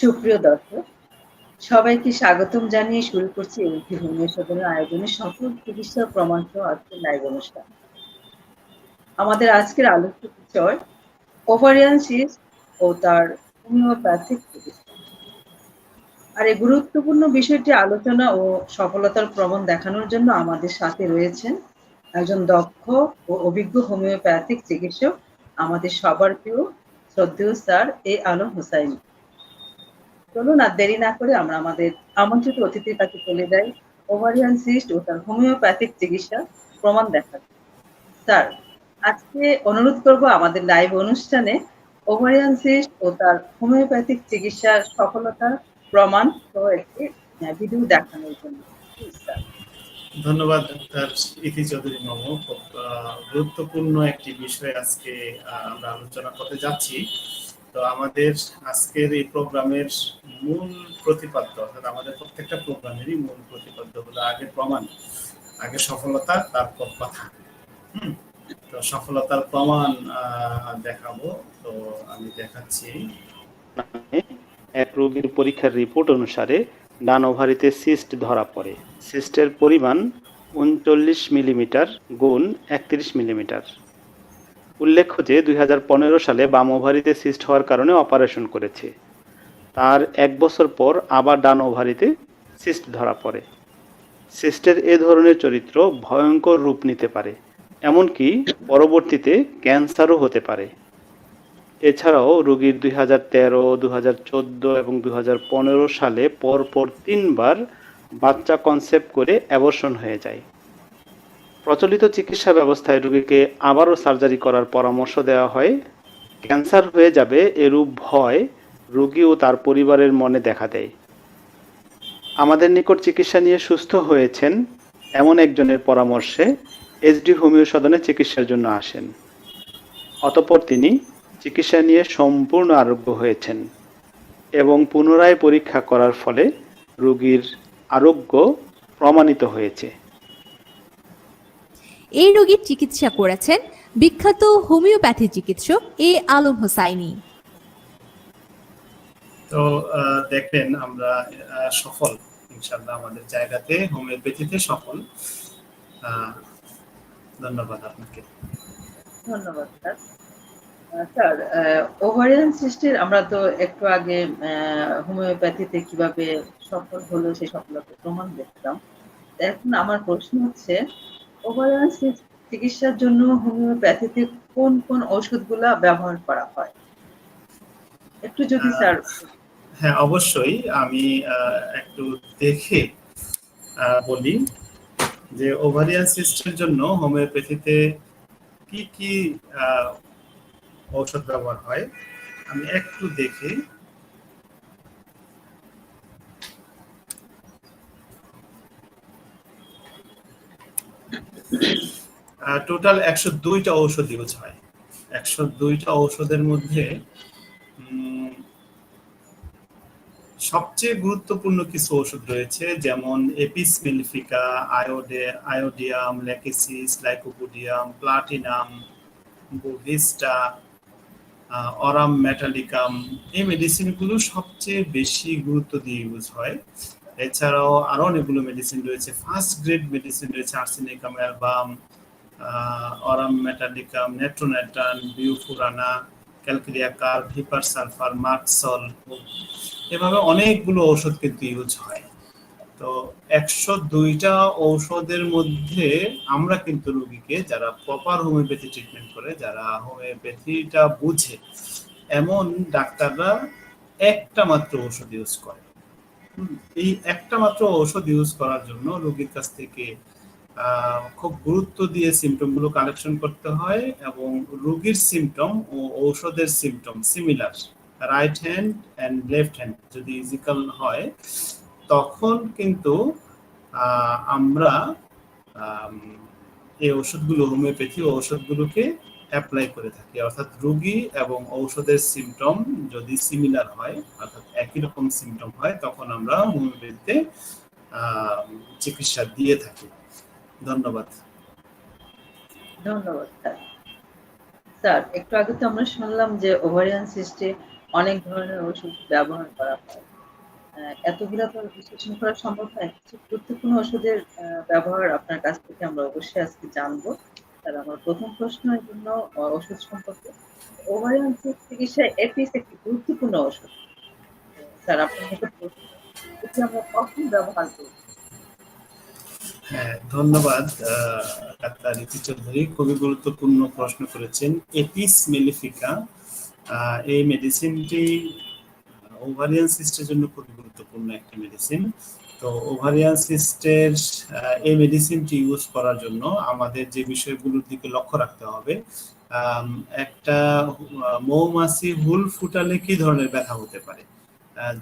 সুপ্রিয় দর্শক, সবাইকে স্বাগতম জানিয়ে শুরু করছি এমপি হোমিও আয়োজনে সকল চিকিৎসা প্রমাণ সহ আজকের লাইভ অনুষ্ঠান। আমাদের আজকের আলোচ্য বিষয় ওভারিয়ান ও তার হোমিওপ্যাথিক চিকিৎসা। আর এই গুরুত্বপূর্ণ বিষয়টি আলোচনা ও সফলতার প্রমাণ দেখানোর জন্য আমাদের সাথে রয়েছেন একজন দক্ষ ও অভিজ্ঞ হোমিওপ্যাথিক চিকিৎসক আমাদের সবার প্রিয় শ্রদ্ধেয় স্যার এ আলম হুসাইন। চলুন আর দেরি না করে আমরা আমাদের আমন্ত্রিত অতিথির কাছে চলে যাই। ওভারিয়ান সিস্ট ও তার হোমিওপ্যাথিক চিকিৎসা প্রমাণ দেখাতে। স্যার, আজকে অনুরোধ করব আমাদের লাইভ অনুষ্ঠানে ওভারিয়ান সিস্ট ও তার হোমিওপ্যাথিক চিকিৎসার সফলতার প্রমাণ সহ একটি ভিডিও দেখানোর জন্য। ধন্যবাদ ডাক্তার ইতি চৌধুরী মামু। গুরুত্বপূর্ণ একটি বিষয় আজকে আমরা আলোচনা করতে যাচ্ছি। তো আমাদের আজকের এই প্রোগ্রামের মূল প্রতিপাদ্য, অর্থাৎ আমাদের প্রত্যেকটা প্রোগ্রামেরই মূল প্রতিপাদ্য হলো আগে প্রমাণ, আগে সফলতা, তারপর কথা। তো সফলতার প্রমাণ দেখাবো। তো আমি দেখাচ্ছি। এক রোগীর পরীক্ষার রিপোর্ট অনুসারে ডান ওভারিতে সিস্ট ধরা পড়ে। সিস্টের পরিমাণ উনচল্লিশ মিলিমিটার গুণ একত্রিশ মিলিমিটার। উল্লেখ্য যে দুই হাজার পনেরো সালে বাম ওভারিতে সিস্ট হওয়ার কারণে অপারেশন করেছে। তার এক বছর পর আবার ডান ওভারিতে সিস্ট ধরা পড়ে। সিস্টের এ ধরনের চরিত্র ভয়ঙ্কর রূপ নিতে পারে, এমনকি পরবর্তীতে ক্যান্সারও হতে পারে। এছাড়াও রোগীর দুই হাজার তেরো দু হাজার চোদ্দ এবং দু হাজার পনেরো সালে পরপর তিনবার বাচ্চা কনসেপ্ট করে অ্যাবর্শন হয়ে যায়। প্রচলিত চিকিৎসা ব্যবস্থায় রোগীকে আবারও সার্জারি করার পরামর্শ দেওয়া হয়। ক্যান্সার হয়ে যাবে এরূপ ভয় রোগী ও তার পরিবারের মনে দেখা দেয়। আমাদের নিকট চিকিৎসা নিয়ে সুস্থ হয়েছেন এমন একজনের পরামর্শে এসডি হোমিও সদনে চিকিৎসার জন্য আসেন। অতপর তিনি চিকিৎসা নিয়ে সম্পূর্ণ আরোগ্য হয়েছেন এবং পুনরায় পরীক্ষা করার ফলে রোগীর আরোগ্য প্রমাণিত হয়েছে। এই রোগীর চিকিৎসা করেছেন বিখ্যাত হোমিওপ্যাথি চিকিৎসক এ আলম হোসাইনি। তো দেখেন আমরা সফল ইনশাল্লাহ আমাদের জায়গাতে হোমিওপ্যাথিতে সফল। ধন্যবাদ আপনাকে। ধন্যবাদ স্যার। স্যার ওভারিয়ান সিস্টের আমরা তো একটু আগে হোমিওপ্যাথিতে কীভাবে সফল হলো সেই সফলতার প্রমাণ দেখলাম। এখন আমার প্রশ্ন হচ্ছে ওভারিয়ান চিকিৎসার জন্য হোমিওপ্যাথিতে কোন কোন ওষুধগুলা ব্যবহার করা হয়? একটু যদি স্যার হ্যাঁ অবশ্যই। আমি একটু দেখে বলি যে ওভারিয়ান সিস্টেমের জন্য হোমিওপ্যাথিতে কি কি ঔষধ ব্যবহার হয়। আমি একটু দেখি। টোটাল একশো দুইটা ঔষধ ইউজ হয় একশো দুইটা ঔষধের মধ্যে সবচেয়ে গুরুত্বপূর্ণ কিছু ওষুধ রয়েছে, যেমন apis mellifica আয়োডে iodium lachesis lycopodium platinum bovista aurum metallicum এই মেডিসিনগুলো সবচেয়ে বেশি গুরুত্ব দিয়ে ইউজ হয়। এছাড়াও আরও অনেকগুলো মেডিসিন রয়েছে ফার্স্ট গ্রেড মেডিসিন রয়েছে আর্সেনিকাম অ্যালবাম অরাম মেটালিকাম নেট্রোনেটান বিউফুরানা calcarea carb hepar sulphur merc sol এভাবে অনেকগুলো ঔষধ কিন্তু ইউজ হয়। তো একশো দুইটা ঔষধের মধ্যে আমরা কিন্তু রুগীকে যারা প্রপার হোমিওপ্যাথি ট্রিটমেন্ট করে, যারা হোমিওপ্যাথিটা বুঝে, এমন ডাক্তাররা একটা মাত্র ঔষধ ইউজ করে। এই একটা মাত্র ঔষধ ইউজ করার জন্য রোগীর কাছ থেকে খুব গুরুত্ব দিয়ে সিমটমগুলো কালেকশন করতে হয় এবং রোগীর সিমটম ও ঔষধের symptom similar right hand and left hand যদি ইজিক্যাল হয়, তখন কিন্তু আমরা এই ওষুধগুলো হোমিওপ্যাথি ওষুধগুলোকে অ্যাপ্লাই করে থাকি অর্থাৎ রোগী এবং ঔষধের সিমটম যদি সিমিলার হয়, অর্থাৎ একই রকম সিমটম হয়, তখন আমরা হোমিওপ্যাথিতে চিকিৎসা দিয়ে থাকি ধন্যবাদ ধন্যবাদ, স্যার একটু আগে তো আমরা শুনলাম যে ওভারিয়ান সিস্টে অনেক ধরনের ওষুধ ব্যবহার করা হয়। এতগুলা তো বিশ্লেষণ করা সম্ভব নয়। কিছু গুরুত্বপূর্ণ ওষুধের ব্যবহার আপনার কাছ থেকে আমরা অবশ্যই আজকে জানব। তাহলে আমার প্রথম প্রশ্নের জন্য ওষুধ সম্পর্কে ওভারিয়ান চিকিৎসায় এপিস একটি গুরুত্বপূর্ণ ওষুধ। স্যার আপনার এটি আমরা কখন ব্যবহার করি? হ্যাঁ ধন্যবাদ ডাক্তার ইতি চৌধুরী খুবই গুরুত্বপূর্ণ প্রশ্ন করেছেন এপিস মেলিফিকা এই মেডিসিনটি ওভারিয়ান সিস্টের জন্য খুবই গুরুত্বপূর্ণ একটি মেডিসিন তো ওভারিয়ান সিস্টের এই মেডিসিনটি ইউজ করার জন্য আমাদের যে বিষয়গুলোর দিকে লক্ষ্য রাখতে হবে একটা মৌমাছি হুল ফুটালে কি ধরনের ব্যথা হতে পারে?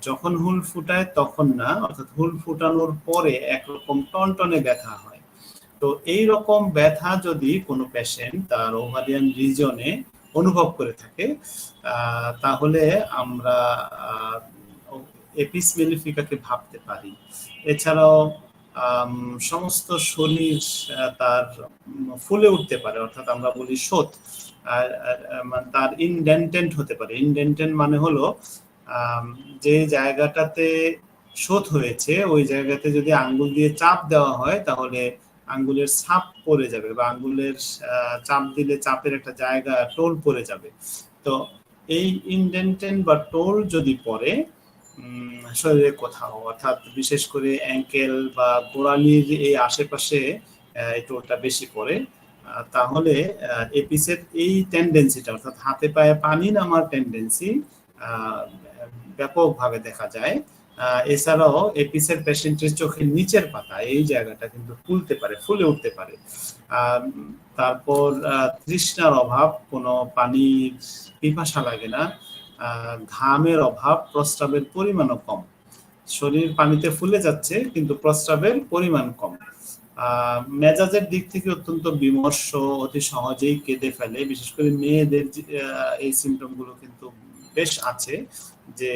যখন হুল ফুটায় তখন না, অর্থাৎ হুল ফুটানোর পরে একরকম টনটনে ব্যথা হয়। তো এই রকম ব্যথা যদি কোনো পেশেন্ট তার ওভারিয়ান রিজনে অনুভব করে থাকে তাহলে আমরা এপিস মেলিফিকাকে ভাবতে পারি। এছাড়াও সমস্ত শরীর তার ফুলে উঠতে পারে অর্থাৎ আমরা বলি আর, মানে তার ইনডেন্টেন্ট হতে পারে। ইনডেন্টেন্ট মানে হলো যে জায়গাটাতে শোধ হয়েছে ওই জায়গাতে যদি আঙ্গুল দিয়ে চাপ দেওয়া হয় তাহলে আঙ্গুলের ছাপ পড়ে যাবে বা আঙ্গুলের চাপ দিলে চাপের একটা জায়গা টোল পড়ে যাবে। তো এই ইনডেন্টেন্ট বা টোল যদি পড়ে শরীরে কোথাও অর্থাৎ বিশেষ করে অ্যাঙ্কেল বা গোড়ালির এই আশেপাশে এই বেশি পড়ে। তাহলে এপিসের এই টেন্ডেন্সিটা অর্থাৎ হাতে পায়ে পানি নামার টেন্ডেন্সি ব্যাপকভাবে দেখা যায়। এছাড়াও এপিসের পেশেন্টের চোখের নিচের পাতা, এই জায়গাটা কিন্তু ফুলতে পারে, ফুলে উঠতে পারে। তারপর তৃষ্ণার অভাব, কোনো পানির পিপাসা লাগে না। ঘামের অভাব, প্রস্রাবের পরিমাণও কম। শরীর পানিতে ফুলে যাচ্ছে, কিন্তু প্রস্রাবের পরিমাণ কম। মেজাজের দিক থেকে অত্যন্ত বিমর্ষ, অতি সহজেই কেঁদে ফেলে। বিশেষ করে মেয়েদের এই সিমটমগুলো কিন্তু বেশ আছে যে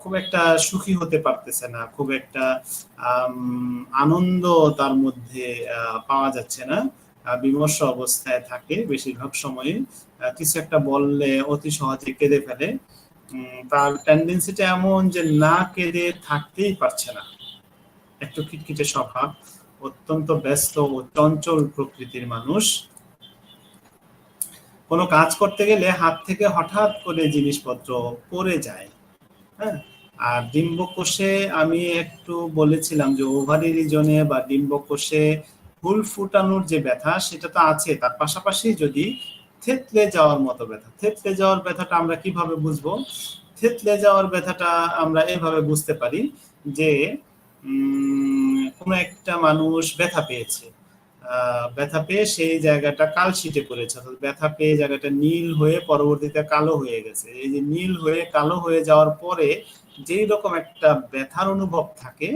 খুব একটা সুখী হতে পারতেছে না, খুব একটা আনন্দ তার মধ্যে পাওয়া যাচ্ছে না। বিমর্ষ অবস্থায় থাকে বেশিরভাগ সময়ে। কিছু একটা বললে অতি সহজে কেঁদে ফেলে। তার টেন্ডেন্সিটা এমন যে না কেঁদে থাকতেই পারছে না। একটু খিটখিটে স্বভাব। অত্যন্ত ব্যস্ত ও চঞ্চল প্রকৃতির মানুষ। কোনো কাজ করতে গেলে হাত থেকে হঠাৎ করে জিনিসপত্র পড়ে যায়। হ্যাঁ? আর ডিম্বকোষে আমি একটু বলেছিলাম যে ওভারি রিজনে বা ডিম্বকোষে ফুল ফুটানোর যে ব্যথা, সেটা তো আছে। তার পাশাপাশি যদি থেতলে যাওয়ার মতো ব্যথা, থেতলে যাওয়ার ব্যথাটা আমরা কীভাবে বুঝব? থেতলে যাওয়ার ব্যথাটা আমরা এভাবে বুঝতে পারি যে কোনো একটা মানুষ ব্যথা পেয়েছে। ব্যথা পেয়ে সেই জায়গাটা কালশিটে পড়েছে, অর্থাৎ ব্যথা পেয়ে জায়গাটা নীল হয়ে পরবর্তীতে কালো হয়ে গেছে। এই যে নীল হয়ে কালো হয়ে যাওয়ার পরে যেই রকম একটা ব্যথার অনুভব থাকে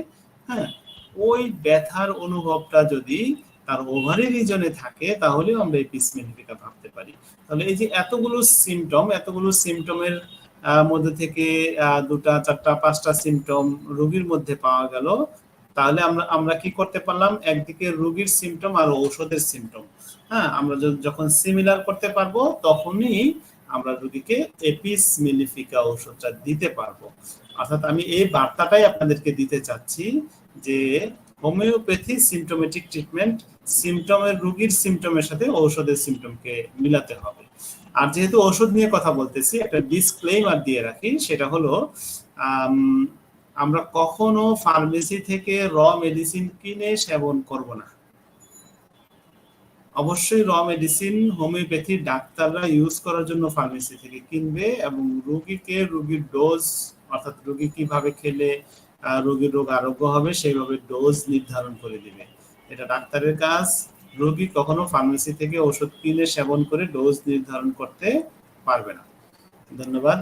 হ্যাঁ ওই ব্যথার অনুভবটা যদি তার ওভারি রিজনে থাকে তাহলে আমরা এই পিসমেলিকা ভাবতে পারি। তাহলে এই যে এতগুলো সিমটম এতগুলো সিমটমের মধ্যে থেকে দুটা, চারটা, পাঁচটা সিমটম রোগীর মধ্যে পাওয়া গেল, তাহলে আমরা আমরা কি করতে পারলাম? একদিকে রোগীর সিমটম আর ঔষধের সিমটম হ্যাঁ আমরা যখন সিমিলার করতে পারব, তখনই আমরা রোগীকে এপিস মিলিফিকা ওষুধটা দিতে পারব। অর্থাৎ আমি এই বার্তাটাই আপনাদেরকে দিতে চাচ্ছি যে হোমিওপ্যাথি সিমটোমেটিক ট্রিটমেন্ট সিমটমের রোগীর সিমটমের সাথে ঔষধের সিমটমকে মিলাতে হবে। আর যেহেতু ওষুধ নিয়ে কথা বলতেছি, একটা ডিসক্লেইমার দিয়ে রাখি, সেটা হলো আমরা কখনো ফার্মেসি থেকে র মেডিসিন কিনে সেবন করব না। অবশ্যই র মেডিসিন হোমিওপ্যাথি ডাক্তাররা ইউজ করার জন্য ফার্মেসি থেকে কিনবে এবং রোগীকে রোগীর ডোজ অর্থাৎ রোগী কীভাবে খেলে রোগীর রোগ আরোগ্য হবে, সেইভাবে ডোজ নির্ধারণ করে দিবে। এটা ডাক্তারের কাজ। রোগী কখনো ফার্মেসি থেকে ওষুধ কিনে সেবন করে ডোজ নির্ধারণ করতে পারবে না। ধন্যবাদ,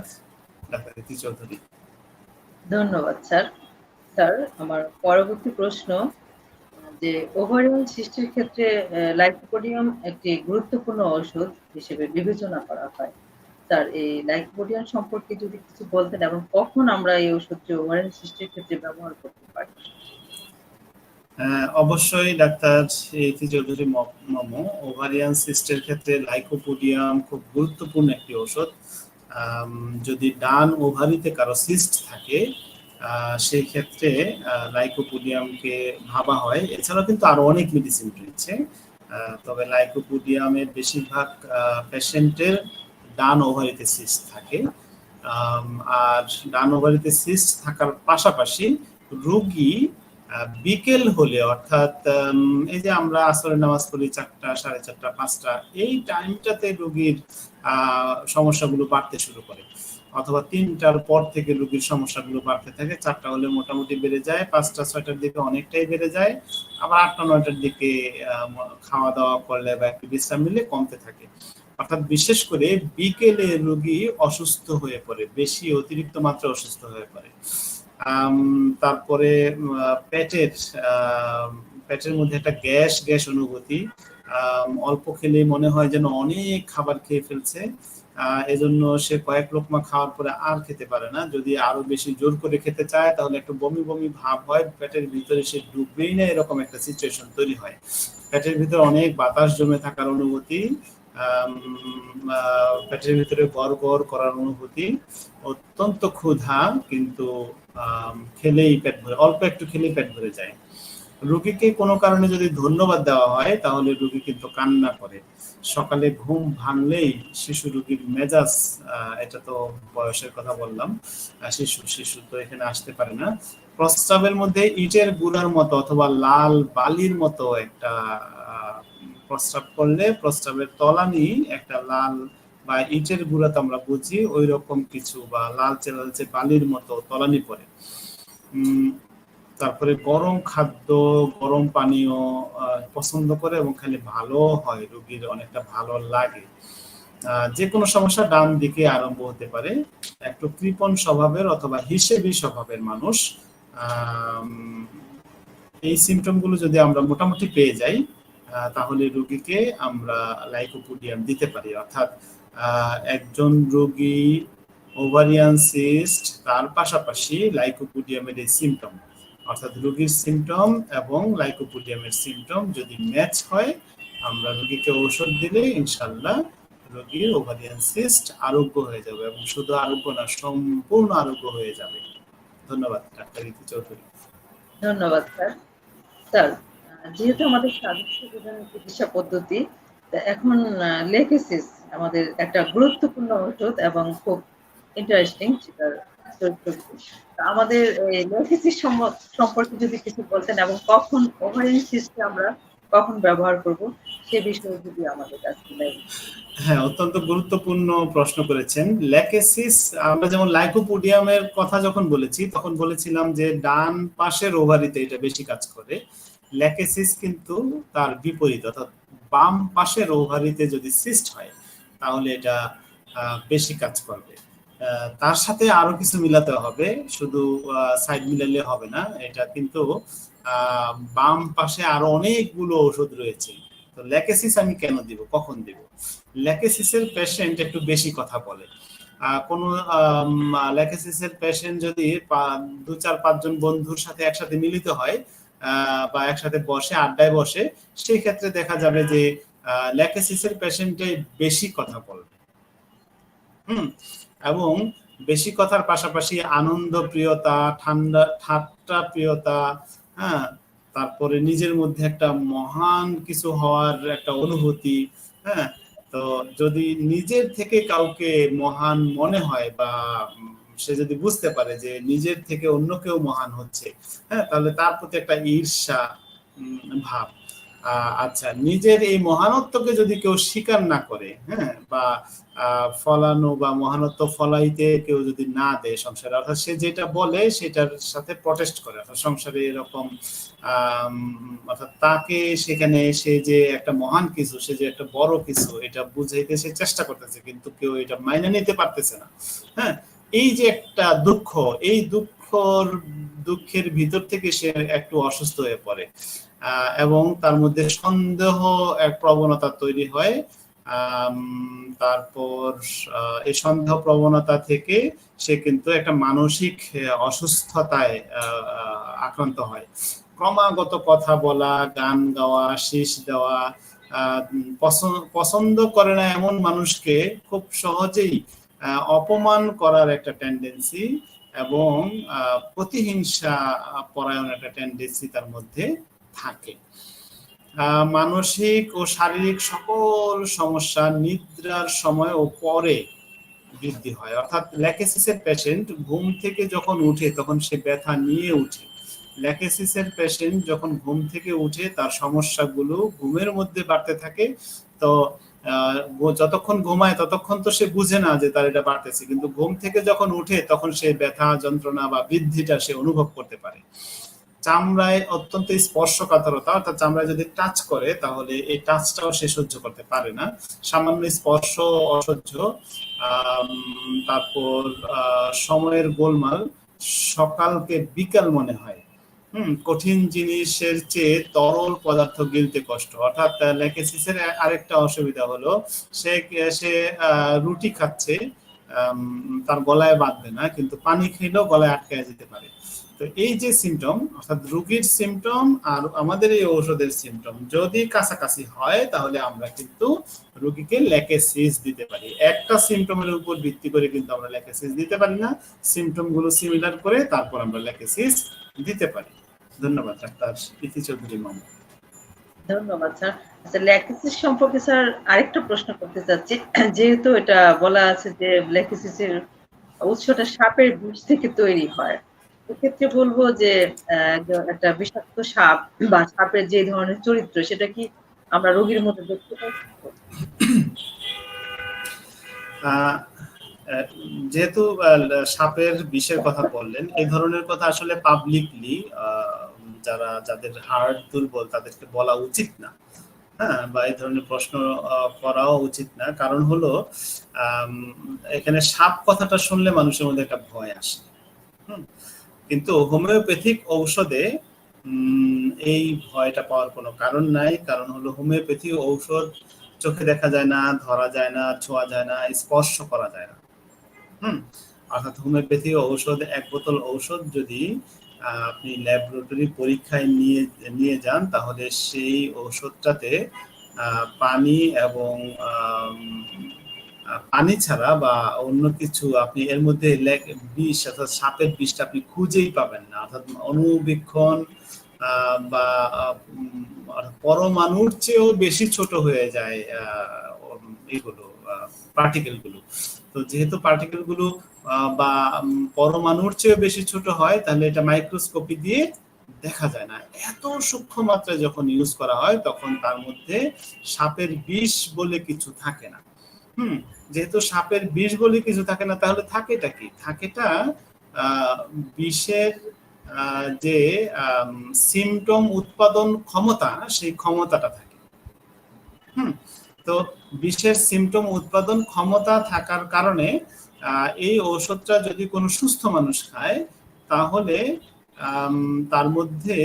ডাক্তার ইতি চৌধুরী। ধন্যবাদ, স্যার। স্যার, আমার পরবর্তী প্রশ্ন, যে ওভারিয়াল সিস্টের ক্ষেত্রে লাইকোপোডিয়াম একটি গুরুত্বপূর্ণ ওষুধ হিসেবে বিবেচনা করা হয়। স্যার এই লাইকোপোডিয়াম সম্পর্কে যদি কিছু বলতেন এবং কখন আমরা এই ওষুধটি ওভারিয়াল সিস্টের ক্ষেত্রে ব্যবহার করতে পারি? হ্যাঁ, অবশ্যই ডাক্তার ইতি চৌধুরী মম ওভারিয়ান সিস্টের ক্ষেত্রে লাইকোপোডিয়াম খুব গুরুত্বপূর্ণ একটি ওষুধ যদি ডান ওভারিতে কারও সিস্ট থাকে সেই ক্ষেত্রে লাইকোপোডিয়ামকে ভাবা হয়। এছাড়াও কিন্তু আরও অনেক মেডিসিন রয়েছে। তবে লাইকোপোডিয়ামের বেশিরভাগ পেশেন্টের ডান ওভারিতে সিস্ট থাকে। আর ডান ওভারিতে সিস্ট থাকার পাশাপাশি রোগী বিকেল হলে অর্থাৎ এই যে আমরা আসরের নামাজ পড়ি চারটা, সাড়ে চারটা, পাঁচটা, এই টাইমটাতে রোগীর সমস্যাগুলো বাড়তে শুরু করে। অথবা তিনটার পর থেকে রোগীর সমস্যাগুলো বাড়তে থাকে। চারটা হলে মোটামুটি বেড়ে যায়, পাঁচটা, ছয়টার দিকে অনেকটাই বেড়ে যায়। আবার আটটা, নয়টার দিকে খাওয়া দাওয়া করলে বা একটু বিশ্রাম নিলে কমতে থাকে। অর্থাৎ বিশেষ করে বিকেলে রোগী অসুস্থ হয়ে পড়ে, বেশি অতিরিক্ত মাত্রা অসুস্থ হয়ে পড়ে। তারপরে পেটের পেটের মধ্যে একটা গ্যাস গ্যাস অনুভূতি। অল্প খেলে মনে হয় যেন অনেক খাবার খেয়ে ফেলছে। এজন্য সে কয়েক লোকমা খাওয়ার পরে আর খেতে পারে না। যদি আরও বেশি জোর করে খেতে চায়, তাহলে একটু বমি বমি ভাব হয়। পেটের ভিতরে সে ডুববেই না, এরকম একটা সিচুয়েশন তৈরি হয়। পেটের ভিতরে অনেক বাতাস জমে থাকার অনুভূতি। পেটের ভিতরে গড় গড় করার অনুভূতি অত্যন্ত ক্ষুধা, কিন্তু খেলেই পেট ভরে, অল্প একটু খেলেই পেট ভরে যায়। রুগীকে কোনো কারণে যদি ধন্যবাদ দেওয়া হয়, তাহলে রুগী কিন্তু কান্না করে। সকালে ঘুম ভাঙলেই শিশু রুগীর মেজাজ এটা তো বয়সের কথা বললাম শিশু শিশু তো এখানে আসতে পারে না। প্রস্রাবের মধ্যে ইটের গুঁড়ার মতো অথবা লাল বালির মতো একটা প্রস্রাব করলে প্রস্রাবের তলানি একটা লাল বা ইটের গুঁড়া তো আমরা বুঝি ওই রকম কিছু বা লালচে লালচে বালির মতো তলানি পড়ে। তারপরে গরম খাদ্য, গরম পানীয় পছন্দ করে এবং খেলে ভালো হয়, রোগীর অনেকটা ভালো লাগে। যে কোনো সমস্যা ডান দিকে আরম্ভ হতে পারে। একটু কৃপণ স্বভাবের অথবা হিসেবি স্বভাবের মানুষ এই সিমটমগুলো যদি আমরা মোটামুটি পেয়ে যাই তাহলে রোগীকে আমরা লাইকোপোডিয়াম দিতে পারি। অর্থাৎ একজন রোগী ওভারিয়ান সিস্ট, তার পাশাপাশি লাইকোপোডিয়ামের এই সিমটম অর্থাৎ রোগীর সিমটম এবং লাইকোপোডিয়ামের সিমটম যদি ম্যাচ হয়, আমরা রোগীকে ঔষধ দিলে ইনশাল্লাহ রোগীর ওভারিয়ান সিস্ট আরোগ্য হয়ে যাবে এবং শুধু আরোগ্য না, সম্পূর্ণ আরোগ্য হয়ে যাবে। ধন্যবাদ, ডাক্তার চৌধুরী। ধন্যবাদ, স্যার। স্যার যেহেতু আমাদের সাদৃশ্য চিকিৎসা পদ্ধতি এখন লেকেসিস আমাদের একটা গুরুত্বপূর্ণ ওষুধ এবং খুব ইন্টারেস্টিং আমাদের লেকেসিস সম্পর্কে যদি কিছু বলতেন এবং কখন ওভারিয়ান সিস্টে আমরা কখন ব্যবহার করব, সে বিষয়ে যদি আমাদের কাছে। হ্যাঁ অত্যন্ত গুরুত্বপূর্ণ প্রশ্ন করেছেন। ল্যাকেসিস আমরা যেমন লাইকোপোডিয়ামের কথা যখন বলেছি, তখন বলেছিলাম যে ডান পাশের ওভারিতে এটা বেশি কাজ করে। ল্যাকেসিস কিন্তু তার বিপরীত, অর্থাৎ বাম পাশের ওভারিতে যদি সিস্ট হয়, তাহলে এটা বেশি কাজ করবে। তার সাথে আরও কিছু মিলাতে হবে, শুধু সাইড মিলালে হবে না, এটা কিন্তু বাম পাশে আরও অনেকগুলো ওষুধ রয়েছে। তো ল্যাকেসিস আমি কেন দিব, কখন দিব? ল্যাকেসিসের পেশেন্ট একটু বেশি কথা বলে। কোনো ল্যাকেসিসের পেশেন্ট যদি দু চার পাঁচজন বন্ধুর সাথে একসাথে মিলিত হয় বা একসাথে বসে, আড্ডায় বসে, সেই ক্ষেত্রে দেখা যাবে যে ল্যাকেসিসের পেশেন্টে বেশি কথা বলবে। হুম? এবং বেশি কথার পাশাপাশি আনন্দ প্রিয়তা ঠান্ডা ঠাট্টা প্রিয়তা হ্যাঁ? তারপরে নিজের মধ্যে একটা মহান কিছু হওয়ার একটা অনুভূতি হ্যাঁ? তো যদি নিজের থেকে কাউকে মহান মনে হয় বা সে যদি বুঝতে পারে যে নিজের থেকে অন্য কেউ মহান হচ্ছে হ্যাঁ তাহলে তার প্রতি একটা ঈর্ষা ভাব। আচ্ছা নিজের এই মহানত্বকে যদি কেউ স্বীকার না করে হ্যাঁ বা ফলানো বা মহানত্ব ফলাইতে কেউ যদি না দেয় সংসারে, অর্থাৎ সে যেটা বলে সেটার সাথে প্রটেস্ট করে, অর্থাৎ সংসারে এরকম অর্থাৎ তাকে সেখানে সে যে একটা মহান কিছু, সে যে একটা বড় কিছু, এটা বুঝাইতে সে চেষ্টা করতেছে, কিন্তু কেউ এটা মাইনে নিতে পারতেছে না হ্যাঁ। এই যে একটা দুঃখ এই দুঃখর দুঃখের ভিতর থেকে সে একটু অসুস্থ হয়ে পড়ে। এবং তার মধ্যে সন্দেহ এক প্রবণতা তৈরি হয়। তারপর এই সন্দেহ প্রবণতা থেকে সে কিন্তু একটা মানসিক অসুস্থতায় আক্রান্ত হয়। ক্রমাগত কথা বলা গান গাওয়া শীষ দেওয়া পছন্দ করে না এমন মানুষকে খুব সহজেই আহ, অপমান করার একটা টেন্ডেন্সি এবং প্রতিহিংসা পরায়ণ একটা টেন্ডেন্সি তার মধ্যে থাকে। মানসিক ও শারীরিক সকল সমস্যা নিদ্রার সময় ও পরে বৃদ্ধি হয়। অর্থাৎ ল্যাকেসিসের পেশেন্ট ঘুম থেকে যখন উঠে, তখন সে ব্যথা নিয়ে উঠে। ল্যাকেসিসের পেশেন্ট যখন ঘুম থেকে উঠে, তার সমস্যাগুলো ঘুমের মধ্যে বাড়তে থাকে। তো যতক্ষণ ঘুমায় ততক্ষণ তো সে বুঝে না যে তার এটা বাড়তেছে। কিন্তু ঘুম থেকে যখন উঠে তখন সে ব্যথা, যন্ত্রণা বা বৃদ্ধিটা সে অনুভব করতে পারে। চামড়ায় অত্যন্ত স্পর্শকাতরতা, অর্থাৎ চামড়ায় যদি টাচ করে তাহলে এই টাচটাও সে সহ্য করতে পারে না। সামান্য স্পর্শ অসহ্য তারপর সময়ের গোলমাল সকালকে বিকাল মনে হয়। হুম, কঠিন জিনিসের চেয়ে তরল পদার্থ গিলতে কষ্ট। অর্থাৎ ল্যাকেসিসের আরেকটা অসুবিধা হলো, সে সে রুটি খাচ্ছে তার গলায় বাঁধবে না, কিন্তু পানি খেলেও গলায় আটকে যেতে পারে। তো এই যে সিমটম অর্থাৎ রোগীর সিমটম আর আমাদের এই ঔষধের সিমটম যদি কাছাকাছি হয়, তাহলে আমরা কিন্তু রোগীকে ল্যাকেসিস দিতে পারি। একটা সিমটমের উপর ভিত্তি করে কিন্তু আমরা ল্যাকেসিস দিতে পারি না। সিমটমগুলো সিমিলার করে তারপর আমরা ল্যাকেসিস দিতে পারি। ধন্যবাদ, ডাক্তার ইতি চৌধুরী মামু। ধন্যবাদ, স্যার। আচ্ছা ল্যাকিসিস সম্পর্কে, স্যার, আরেকটা প্রশ্ন করতে চাচ্ছি। যেহেতু এটা বলা আছে যে ল্যাকিসিসের উৎসটা সাপের বিষ থেকে তৈরি হয়। এক্ষেত্রে বলব যে একটা বিষাক্ত সাপ বা সাপের যে ধরনের চরিত্র সেটা কি আমরা রোগীর মধ্যে দেখতে যেহেতু সাপের বিষের কথা বললেন এই ধরনের কথা আসলে পাবলিকলি যারা যাদের হার্ট দুর্বল তাদেরকে বলা উচিত না। হ্যাঁ বা এই ধরনের প্রশ্ন করাও উচিত না। কারণ হলো এখানে সাপ কথাটা শুনলে মানুষের মধ্যে একটা ভয় আসে। হুম, কিন্তু হোমিওপ্যাথিক ঔষধে এই ভয়টা পাওয়ার কোনো কারণ নাই। কারণ হলো হোমিওপ্যাথি ঔষধ চোখে দেখা যায় না, ধরা যায় না, ছোঁয়া যায় না, স্পর্শ করা যায় না। হুম? অর্থাৎ হোমিওপ্যাথি ঔষধ এক বোতল ঔষধ যদি আপনি ল্যাবরেটরি পরীক্ষায় নিয়ে নিয়ে যান, তাহলে সেই ঔষধটাতে পানি এবং পানি ছাড়া বা অন্য কিছু আপনি এর মধ্যে বিষ অর্থাৎ সাপের বিষটা আপনি খুঁজেই পাবেন না। অর্থাৎ অনুবীক্ষণ বা পরমাণুর চেয়েও বেশি ছোট হয়ে যায় এগুলো পার্টিকেলগুলো তো যেহেতু পার্টিকেলগুলো বা পরমাণুর চেয়েও বেশি ছোট হয়, তাহলে এটা মাইক্রোস্কোপি দিয়ে দেখা যায় না। এত সূক্ষ্ম মাত্রায় যখন ইউজ করা হয়, তখন তার মধ্যে সাপের বিষ বলে কিছু থাকে না। হুম, যেহেতু সাপের বিষ বলে কিছু থাকে না, তাহলে থাকেটা কি? থাকেটা বিষের যে সিমটম উৎপাদন ক্ষমতা, সেই ক্ষমতাটা থাকে। হুম, তো বিষের সিমটম উৎপাদন ক্ষমতা থাকার কারণে এই ঔষধটা যদি কোনো সুস্থ মানুষ খায়, তাহলে তার মধ্যে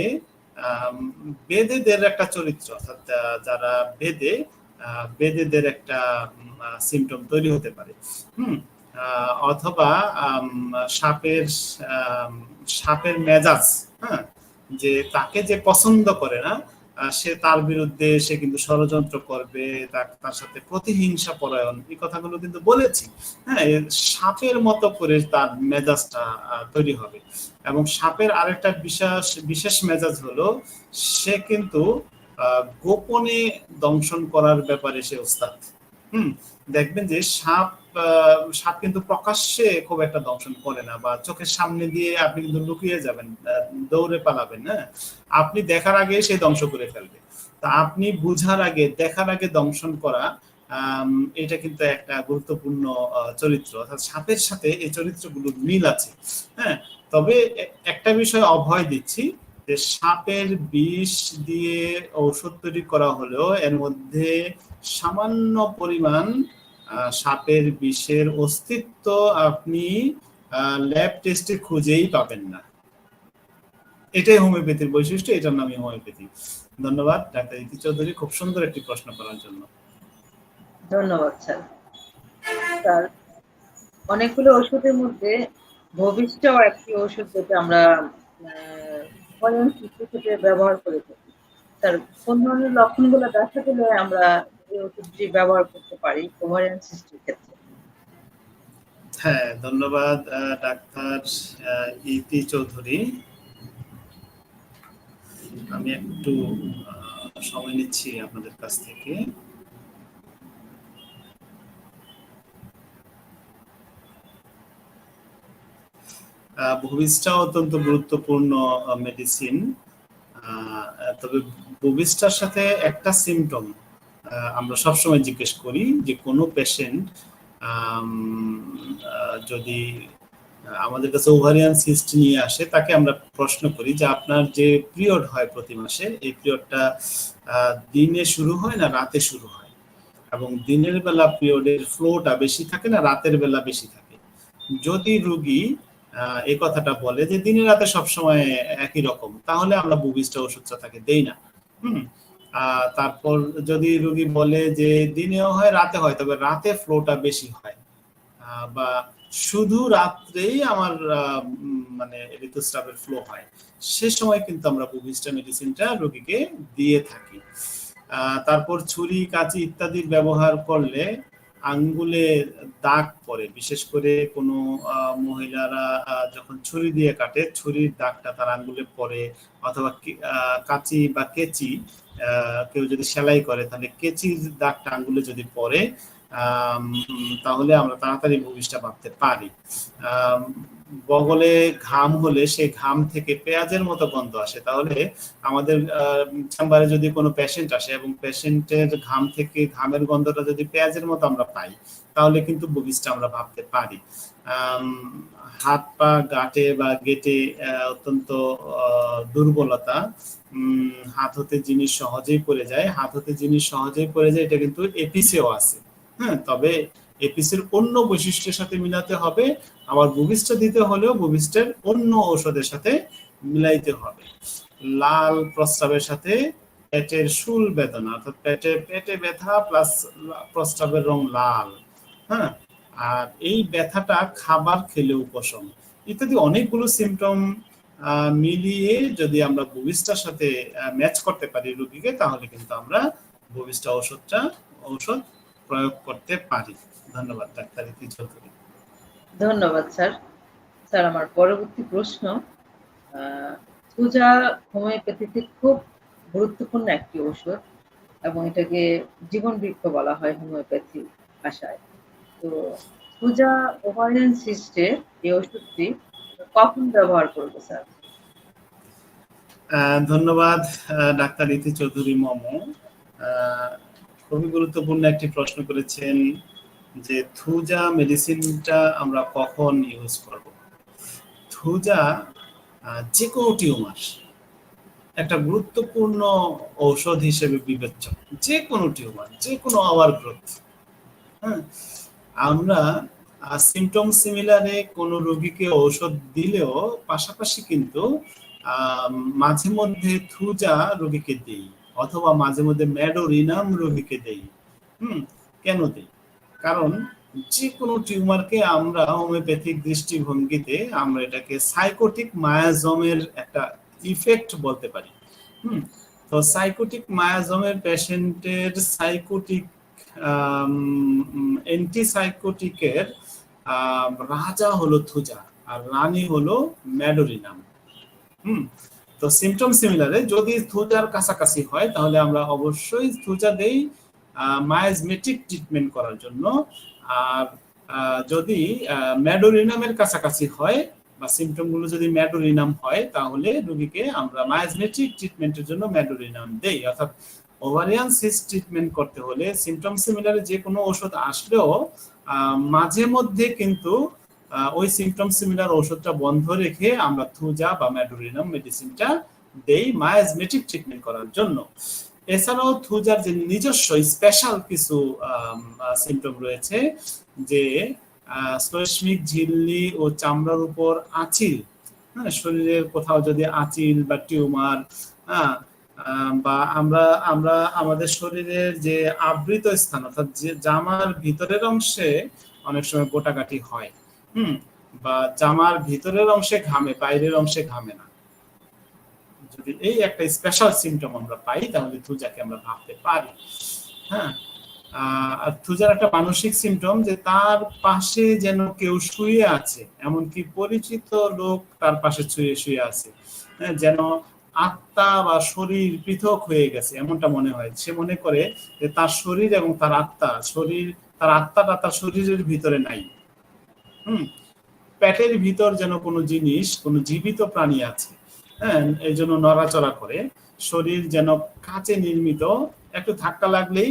বেদেদের একটা চরিত্র, অর্থাৎ যারা বেদে বেদেদের একটা সিমটম তৈরি হতে পারে। হুম? অথবা সাপের সাপের মেজাজ হ্যাঁ? যে তাকে যে পছন্দ করে না সে তার বিরুদ্ধে সে কিন্তু ষড়যন্ত্র করবে, তার- সাথে প্রতিহিংসা পরায়ণ, এই কথাগুলো কিন্তু বলেছি। হ্যাঁ সাপের মতো করে তার মেজাজটা তৈরি হবে। এবং সাপের আরেকটা বিশেষ বিশেষ মেজাজ হলো, সে কিন্তু গোপনে দংশন করার ব্যাপারে সে ওস্তাদ। হুম, দেখবেন যে সাপ সাপ কিন্তু প্রকাশ্যে খুব একটা দংশন করে না বা চোখের সামনে দিয়ে আপনি কিন্তু লুকিয়ে যাবেন দৌড়ে পালাবেন হ্যাঁ? আপনি দেখার আগে সে ধ্বংস করে ফেলবে। তা আপনি বুঝার আগে, দেখার আগে দংশন করা এটা কিন্তু একটা গুরুত্বপূর্ণ চরিত্র। অর্থাৎ সাপের সাথে এই চরিত্রগুলো মিল আছে হ্যাঁ? তবে একটা বিষয় অভয় দিচ্ছি সাপের বিষ দিয়ে ঔষধ তৈরি করা হলেও এর মধ্যে সামান্য পরিমাণ সাপের বিষের অস্তিত্ব আপনি ল্যাব টেস্টে খুঁজেই পাবেন না। এটাই হোমিওপ্যাথির বৈশিষ্ট্য, এটার নামই হোমিওপ্যাথি। ধন্যবাদ, ডাক্তার ইতি চৌধুরী, খুব সুন্দর একটি প্রশ্ন করার জন্য। ধন্যবাদ, স্যার। স্যার, অনেকগুলো ওষুধের মধ্যে ভবিষ্যৎ একটি ওষুধ যেটা আমরা স্বয়ং শিশু থেকে ব্যবহার করে থাকি। স্যার কোন ধরনের লক্ষণগুলো দেখা দিলে আমরা এই ওষুধটি ব্যবহার করতে পারি ওভারিয়ান ক্ষেত্রে। হ্যাঁ ধন্যবাদ ডাক্তার ইতি চৌধুরী। আমি একটু সময় নিচ্ছি আপনাদের কাছ থেকে। ভূমিষ্ঠা অত্যন্ত গুরুত্বপূর্ণ মেডিসিন তবে ভূমিষ্ঠার সাথে একটা সিমটম আমরা সবসময় জিজ্ঞেস করি যে কোনো পেশেন্ট যদি আমাদের কাছে ওভারিয়ান সিস্ট নিয়ে আসে, তাকে আমরা প্রশ্ন করি যে আপনার যে পিরিয়ড হয় প্রতি মাসে, এই পিরিয়ডটা দিনে শুরু হয় না রাতে শুরু হয়? এবং দিনের বেলা পিরিয়ডের ফ্লোটা বেশি থাকে না রাতের বেলা বেশি থাকে? যদি রুগী এই কথাটা বলে যে দিনে রাতে সবসময় একই রকম। তাহলে আমরা বুবিসটা ওষুধটা তাকে দেই না। হুম? তারপর যদি রুগী বলে যে দিনেও হয়, রাতে হয়, তবে রাতে ফ্লোটা বেশি হয়। বা শুধু রাত্রেই আমার মানে ঋতুস্রাবের ফ্লো হয়। সে সময় কিন্তু আমরা বুবিস্টা মেডিসিনটা রোগীকে দিয়ে থাকি। তারপর ছুরি, কাঁচি ইত্যাদির ব্যবহার করলে আঙ্গুলে দাগ পরে বিশেষ করে কোনো মহিলারা যখন ছুরি দিয়ে কাটে ছুরির দাগটা তার আঙ্গুলে পরে অথবা কাঁচি বা কেচি কেউ যদি সেলাই করে তাহলে কেচির দাগটা আঙ্গুলে যদি আম, তাহলে আমরা তাড়াতাড়ি ভূমিষ্ঠটা ভাবতে পারি। বগলে ঘাম হলে সেই ঘাম থেকে পেঁয়াজের মতো গন্ধ আসে। তাহলে আমাদের চেম্বারে যদি কোনো পেশেন্ট আসে এবং পেশেন্টের ঘাম থেকে ঘামের গন্ধটা যদি পেঁয়াজের মতো আমরা পাই, তাহলে কিন্তু ভূমিষ্ঠটা আমরা ভাবতে পারি। হাত পা গাঁটে বা গেটে অত্যন্ত দুর্বলতা হাত হতে জিনিস সহজেই পড়ে যায়। হাত হতে জিনিস সহজেই পড়ে যায়, এটা কিন্তু এপিসেও আছে। হ্যাঁ তবে এপিসির অন্য বৈশিষ্ট্যের সাথে মিলাতে হবে। আবার বুবিস্টা দিতে হলেও বুবিস্টের অন্য ঔষধের সাথে মিলাইতে হবে। লাল প্রস্রাবের সাথে পেটের শুল বেদনা, অর্থাৎ পেটে পেটে ব্যথা প্লাস প্রস্রাবের রং লাল হ্যাঁ? আর এই ব্যথাটা খাবার খেলে উপশম। ইত্যাদি অনেকগুলো সিমটম মিলিয়ে যদি আমরা বুবিস্টার সাথে ম্যাচ করতে পারি রোগীকে, তাহলে কিন্তু আমরা বুবিস্টা ঔষধটা, ঔষধ প্রয়োগ করতে পারি। ধন্যবাদ ডাক্তার ইতি চৌধুরী। ধন্যবাদ স্যার। স্যার আমার পরবর্তী প্রশ্ন সুজা হোমিওপ্যাথিতে খুব গুরুত্বপূর্ণ একটি ওষুধ এবং এটাকে জীবন বৃক্ষ বলা হয় হোমিওপ্যাথি ভাষায়। তো সুজা ওভারিয়ান সিস্টে এই ওষুধটি কখন ব্যবহার করব স্যার? ধন্যবাদ ডাক্তার ইতি চৌধুরী মম। আহ, খুবই গুরুত্বপূর্ণ একটি প্রশ্ন করেছেন যে থুজা মেডিসিনটা আমরা কখন ইউজ করব। থুজা যে কোনো টিউমার, একটা গুরুত্বপূর্ণ ঔষধ হিসেবে বিবেচ্য যে কোনো টিউমার যে কোনো আওয়ার গ্রোথ হ্যাঁ? আমরা সিমটম সিমিলারে কোনো রোগীকে ঔষধ দিলেও পাশাপাশি কিন্তু মাঝে মধ্যে থুজা রোগীকে দেই। অথবা মাঝে মধ্যে ম্যাডোরিনাম রোগীকে দেই। হুম, কেন দেই? কারণ যে কোনো টিউমারকে আমরা হোমিওপ্যাথিক দৃষ্টিভঙ্গিতে আমরা এটাকে সাইকোটিক মায়াজমের একটা ইফেক্ট বলতে পারি। হুম, তো সাইকোটিক মায়াজমের পেশেন্টের সাইকোটিক অ্যান্টিসাইকোটিকের রাজা হলো থুজা আর রানী হলো ম্যাডোরিনাম হুম তো সিমটম সিমিলারে যদি থুজার কাছাকাছি হয়, তাহলে আমরা অবশ্যই থুজা দেই মায়াজমেটিক ট্রিটমেন্ট করার জন্য। আর যদি ম্যাডোরিনামের কাছাকাছি হয় বা সিমটমগুলো যদি ম্যাডোরিনাম হয়, তাহলে রোগীকে আমরা মায়াজমেটিক ট্রিটমেন্টের জন্য ম্যাডোরিনাম দেই। অর্থাৎ ওভারিয়ান সিস ট্রিটমেন্ট করতে হলে সিমটম সিমিলারে যে কোনো ওষুধ আসলেও মাঝে মধ্যে কিন্তু ওই সিমটম সিমিলার ওষুধটা বন্ধ রেখে আমরা থুজা বা ম্যাডোরিনাম মেডিসিনটা দেই মায়াজমেটিক ট্রিটমেন্ট করার জন্য। এছাড়াও থুজার যে নিজস্ব স্পেশাল কিছু সিমটম রয়েছে যে শ্লেষ্মিক ঝিল্লি ও চামড়ার উপর আঁচিল হ্যাঁ শরীরের কোথাও যদি আঁচিল বা টিউমার হ্যাঁ বা আমরা আমরা আমাদের শরীরের যে আবৃত স্থান, অর্থাৎ যে জামার ভিতরের অংশে অনেক সময় গোটাকাটি হয়। হুম বা জামার ভিতরের অংশে ঘামে বাইরের অংশে ঘামে না। যদি এই একটা স্পেশাল সিমটম আমরা পাই তাহলে থুজাকে আমরা ভাবতে পারি। হ্যাঁ আর থুজার একটা মানসিক সিমটম যে তার পাশে যেন কেউ শুয়ে আছে এমনকি পরিচিত লোক তার পাশে শুয়ে শুয়ে আছে। হ্যাঁ, যেন আত্মা বা শরীর পৃথক হয়ে গেছে এমনটা মনে হয়। সে মনে করে যে তার শরীর এবং তার আত্মা শরীর তার আত্মাটা তার শরীরের ভিতরে নাই। হুম, পেটের ভিতর যেন কোনো জিনিস, কোনো জীবিত প্রাণী আছে হ্যাঁ এই জন্য নড়াচড়া করে, শরীর যেন কাঁচে নির্মিত, একটু ধাক্কা লাগলেই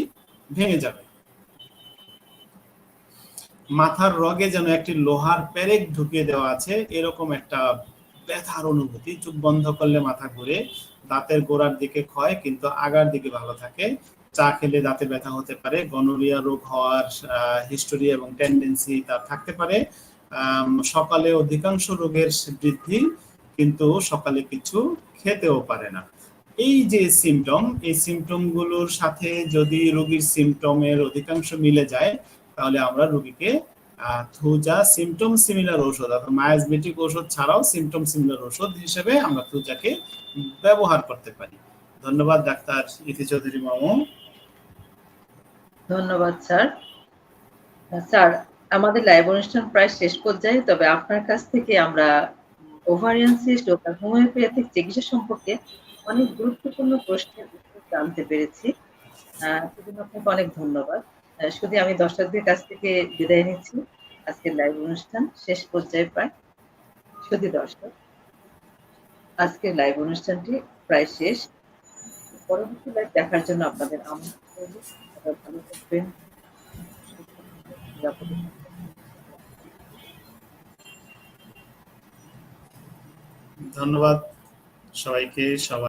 ভেঙে যাবে। মাথার রগে যেন একটি লোহার পেরেক ঢুকিয়ে দেওয়া আছে, এরকম একটা ব্যথার অনুভূতি। চোখ বন্ধ করলে মাথা ঘুরে, দাঁতের গোড়ার দিকে ক্ষয়, কিন্তু আগার দিকে ভালো থাকে। চা খেলে দাঁতে ব্যথা হতে পারে গনোরিয়া রোগ হওয়ার হিস্টোরি এবং টেন্ডেন্সি তার থাকতে পারে। সকালে অধিকাংশ রোগের বৃদ্ধি কিন্তু সকালে কিছু খেতেও পারে না। এই যে সিমটম এই সিমটমগুলোর সাথে যদি রোগীর সিমটমের অধিকাংশ মিলে যায়, তাহলে আমরা রোগীকে থুজা সিমটম সিমিলার ঔষধ, অর্থাৎ মায়াজমেটিক ঔষধ ছাড়াও সিমটম সিমিলার ঔষধ হিসেবে আমরা থুজাকে ব্যবহার করতে পারি। ধন্যবাদ, ডাক্তার ইতি চৌধুরী মামু। ধন্যবাদ, স্যার। স্যার, আমাদের লাইভ অনুষ্ঠান প্রায় শেষ পর্যায়ে, তবে আপনার কাছ থেকে আমরা ওভারিয়ান সিস্ট ও হোমিওপ্যাথিক চিকিৎসা সম্পর্কে অনেক গুরুত্বপূর্ণ প্রশ্নের উত্তর জানতে পেরেছি। সেজন্য আপনাকে অনেক ধন্যবাদ। শুধু আমি দর্শকদের কাছ থেকে বিদায় নিচ্ছি। আজকের লাইভ অনুষ্ঠান শেষ পর্যায়ে প্রায় শুধু দর্শক। আজকের লাইভ অনুষ্ঠানটি প্রায় শেষ। পরবর্তী লাইভ দেখার জন্য আপনাদের আমন্ত্রণ ধন্যবাদ সবাইকে সবাই